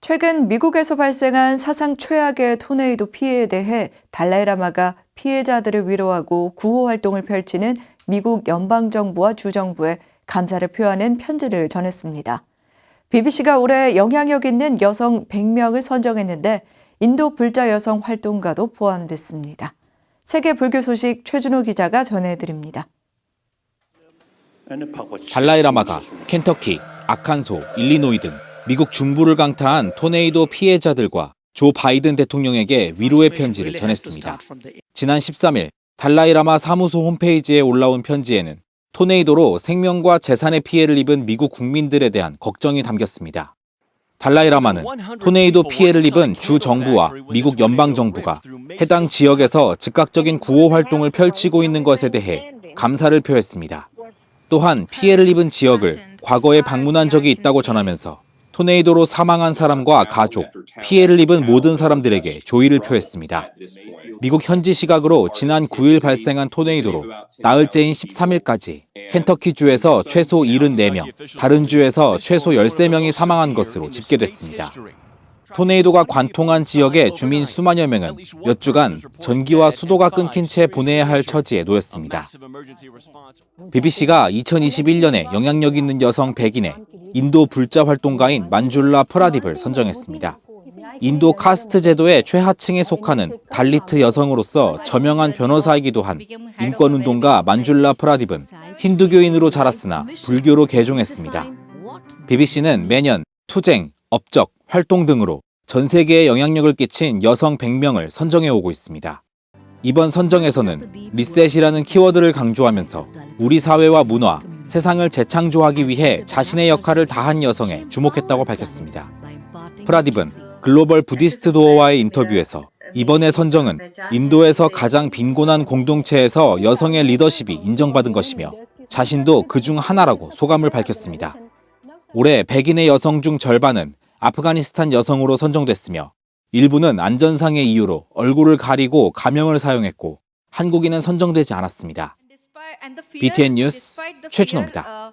최근 미국에서 발생한 사상 최악의 토네이도 피해에 대해 달라이라마가 피해자들을 위로하고 구호 활동을 펼치는 미국 연방 정부와 주정부에 감사를 표하는 편지를 전했습니다. BBC가 올해 영향력 있는 여성 100명을 선정했는데 인도 불자 여성 활동가도 포함됐습니다. 세계 불교 소식 최준호 기자가 전해드립니다. 달라이라마가 켄터키, 아칸소, 일리노이 등 미국 중부를 강타한 토네이도 피해자들과 조 바이든 대통령에게 위로의 편지를 전했습니다. 지난 13일 달라이라마 사무소 홈페이지에 올라온 편지에는 토네이도로 생명과 재산의 피해를 입은 미국 국민들에 대한 걱정이 담겼습니다. 달라이라마는 토네이도 피해를 입은 주 정부와 미국 연방 정부가 해당 지역에서 즉각적인 구호 활동을 펼치고 있는 것에 대해 감사를 표했습니다. 또한 피해를 입은 지역을 과거에 방문한 적이 있다고 전하면서 토네이도로 사망한 사람과 가족, 피해를 입은 모든 사람들에게 조의를 표했습니다. 미국 현지 시각으로 지난 9일 발생한 토네이도로 나흘째인 13일까지 켄터키 주에서 최소 74명, 다른 주에서 최소 13명이 사망한 것으로 집계됐습니다. 토네이도가 관통한 지역의 주민 수만여 명은 몇 주간 전기와 수도가 끊긴 채 보내야 할 처지에 놓였습니다. BBC가 2021년에 영향력 있는 여성 100인의 인도 불자 활동가인 만줄라 프라딥을 선정했습니다. 인도 카스트 제도의 최하층에 속하는 달리트 여성으로서 저명한 변호사이기도 한 인권운동가 만줄라 프라딥은 힌두교인으로 자랐으나 불교로 개종했습니다. BBC는 매년 투쟁, 업적, 활동 등으로 전 세계에 영향력을 끼친 여성 100명을 선정해 오고 있습니다. 이번 선정에서는 리셋이라는 키워드를 강조하면서 우리 사회와 문화, 세상을 재창조하기 위해 자신의 역할을 다한 여성에 주목했다고 밝혔습니다. 프라딥은 글로벌 부디스트 도어와의 인터뷰에서 이번의 선정은 인도에서 가장 빈곤한 공동체에서 여성의 리더십이 인정받은 것이며 자신도 그 중 하나라고 소감을 밝혔습니다. 올해 백인의 여성 중 절반은 아프가니스탄 여성으로 선정됐으며 일부는 안전상의 이유로 얼굴을 가리고 가명을 사용했고 한국인은 선정되지 않았습니다. BTN 뉴스 최준호입니다.